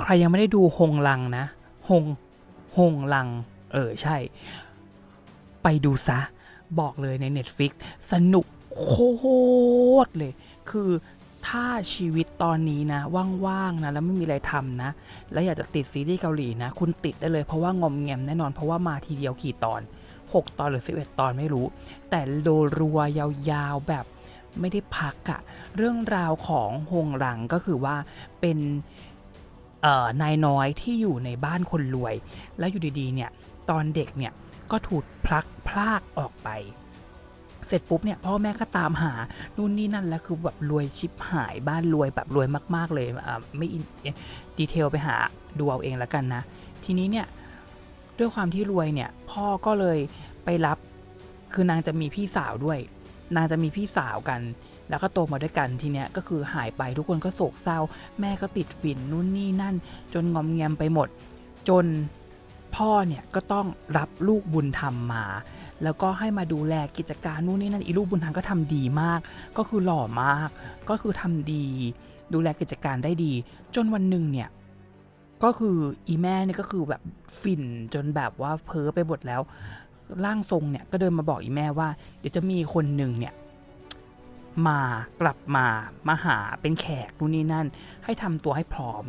ใครยังไม่ได้ดูฮงลังนะฮงฮงลัง เออใช่ ไปดูซะ บอกเลยใน Netflix สนุกโคตรเลย คือถ้าชีวิตตอนนี้นะ ว่างๆนะแล้วไม่มีอะไรทำนะ แล้วอยากจะติดซีรีส์เกาหลีนะ คุณติดได้เลยเพราะว่างอมแงมแน่นอนเพราะว่ามาทีเดียวกี่ตอน 6 ตอนหรือ 11 ตอนไม่รู้ แต่โดรัวยาวๆแบบไม่ได้พักอะเรื่องราวของฮงหลังก็คือว่าเป็น นายน้อยที่อยู่ในบ้านคนรวย แล้วอยู่ดีๆเนี่ยตอนเด็กเนี่ยก็ถูกพลักพลากออกไป เสร็จปุ๊บเนี่ยพ่อแม่ก็ตามหานู่นนี่นั่นแล้วคือแบบรวยชิบหายบ้านรวยแบบรวยมาก ๆเลยอ่าไม่ดีเทลไปหาดูเอาเองแล้วกันนะ ทีนี้เนี่ยด้วยความที่รวยเนี่ยพ่อก็เลยไปรับคือนางจะมีพี่สาวด้วย นางจะมีพี่สาวกัน แล้วก็โตมาด้วยกันทีเนี้ยก็คือหายไปทุกคนก็โศกเศร้า แม่ก็ติดฝิ่นนู่นนี่นั่น จนงอมแงมไปหมด จนพ่อเนี่ยก็ต้องรับลูกบุญธรรมมา แล้วก็ให้มาดูแลกิจการนู่นนี่นั่นอีลูกบุญธรรมก็ทำดีมาก ก็คือหล่อมาก ก็คือทำดี ดูแลกิจการได้ดี จนวันหนึ่งเนี่ยก็คืออีแม่เนี่ยก็คือแบบฝิ่นจนแบบว่าเพ้อไปหมดแล้วร่างทรงเนี่ยก็เดินมาบอกอีแม่ว่า เดี๋ยวจะมีคนหนึ่งเนี่ย มากลับมามาหาเป็นแขกนู่นนี่นั่น ให้ทำตัวให้พร้อม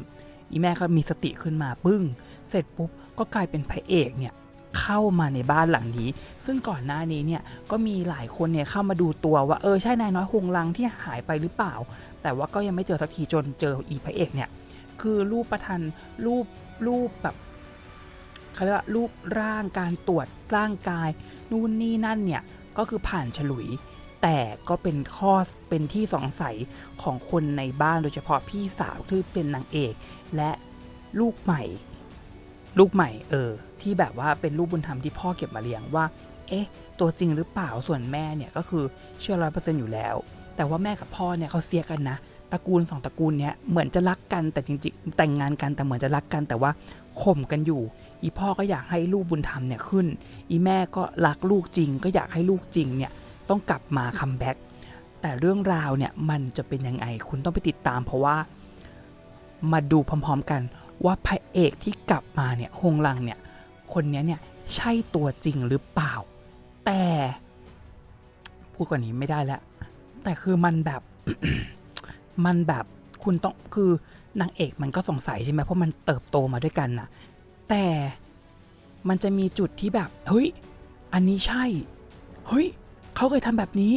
อีแม่ก็มีสติขึ้นมาปึ้ง เสร็จปุ๊บก็กลายเป็นพระเอกเนี่ยเข้ามาในบ้านหลังนี้ ซึ่งก่อนหน้านี้เนี่ยก็มีหลายคนเนี่ยเข้ามาดูตัวว่าเออใช่นายน้อยหงลังที่หายไปหรือเปล่า แต่ว่าก็ยังไม่เจอสักทีจนเจออีพระเอกเนี่ยคือรูปประทันรูปรูปแบบเขาเรียกว่ารูปร่างการตรวจร่างกาย นู่นนี่นั่นเนี่ยก็คือผ่านฉลุย แต่ก็เป็นข้อเป็นที่สงสัยของคนในบ้านโดยเฉพาะพี่สาวที่เป็นนางเอก และลูกใหม่ ลูกใหม่เออ ที่แบบว่าเป็นลูกบุญธรรมที่พ่อเก็บมาเลี้ยงว่า เอ๊ะ ตัวจริงหรือเปล่าส่วนแม่เนี่ยก็คือเชื่อร้อยเปอร์เซ็นต์อยู่แล้ว แต่ว่าแม่กับพ่อเนี่ยเขาเสียกันนะตระกูลสองตระกูลเนี้ยเหมือนจะรักกันแต่จริงๆ แต่งงานกันแต่เหมือนจะรักกันแต่ว่าข่มกันอยู่ อีพ่อก็อยากให้ลูกบุญธรรมเนี่ยขึ้น อีแม่ก็รักลูกจริง ก็อยากให้ลูกจริงเนี่ย ต้องกลับมาคัมแบ็กแต่เรื่องราวเนี่ยมันจะเป็นยังไงคุณต้องไปติดตาม เพราะว่ามาดูพร้อมๆกันว่าพระเอกที่กลับมาเนี่ยฮงลังเนี่ยคนนี้เนี่ยใช่ตัวจริงหรือเปล่า แต่พูดกว่านี้ไม่ได้แล้ว แต่คือมันแบบมันแบบคุณต้องคือนางเอกมันก็สงสัยใช่ไหมเพราะมันเติบโตมาด้วยกันนะแต่มันจะมีจุดที่แบบเฮ้ยอันนี้ใช่เฮ้ย เขาเคยทำแบบนี้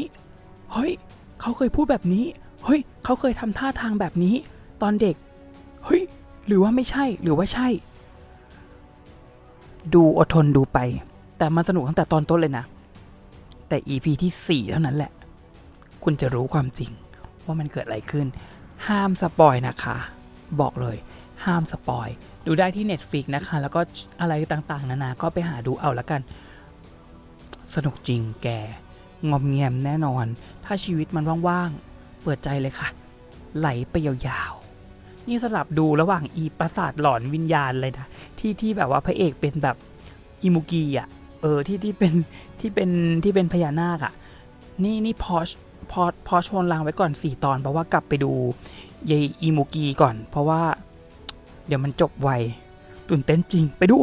เฮ้ย เขาเคยพูดแบบนี้ เฮ้ย เขาเคยทำท่าทางแบบนี้ ตอนเด็ก เฮ้ย หรือว่าไม่ใช่ หรือว่าใช่ ดูอดทนดูไป แต่มันสนุกตั้งแต่ตอนต้นเลยนะ แต่ EP ที่ 4 เท่านั้นแหละ คุณจะรู้ความจริง ว่ามันเกิดอะไรขึ้น ห้ามสปอยนะคะ บอกเลย ห้ามสปอยดูได้ที่ Netflix นะคะ แล้วก็อะไรต่างๆ นานา ก็ไปหาดูเอาละกัน สนุกจริงแก งอมแงมแน่นอน ถ้าชีวิตมันว่างๆ เปิดใจเลยค่ะ ไหลไปยาวๆ นี่สลับดูระหว่างอีปราสาทหลอนวิญญาณเลยนะที่ที่แบบว่าพระเอกเป็นแบบอิมุกีอะ เออที่ที่เป็นที่เป็นที่เป็นพญานาคอะ นี่นี่พอพอพอชวนลางไว้ก่อน 4 ตอน เพราะว่ากลับไปดูยายอิมุกีก่อน เพราะว่า เดี๋ยวมันจบไวตื่นเต้นจริงไปดู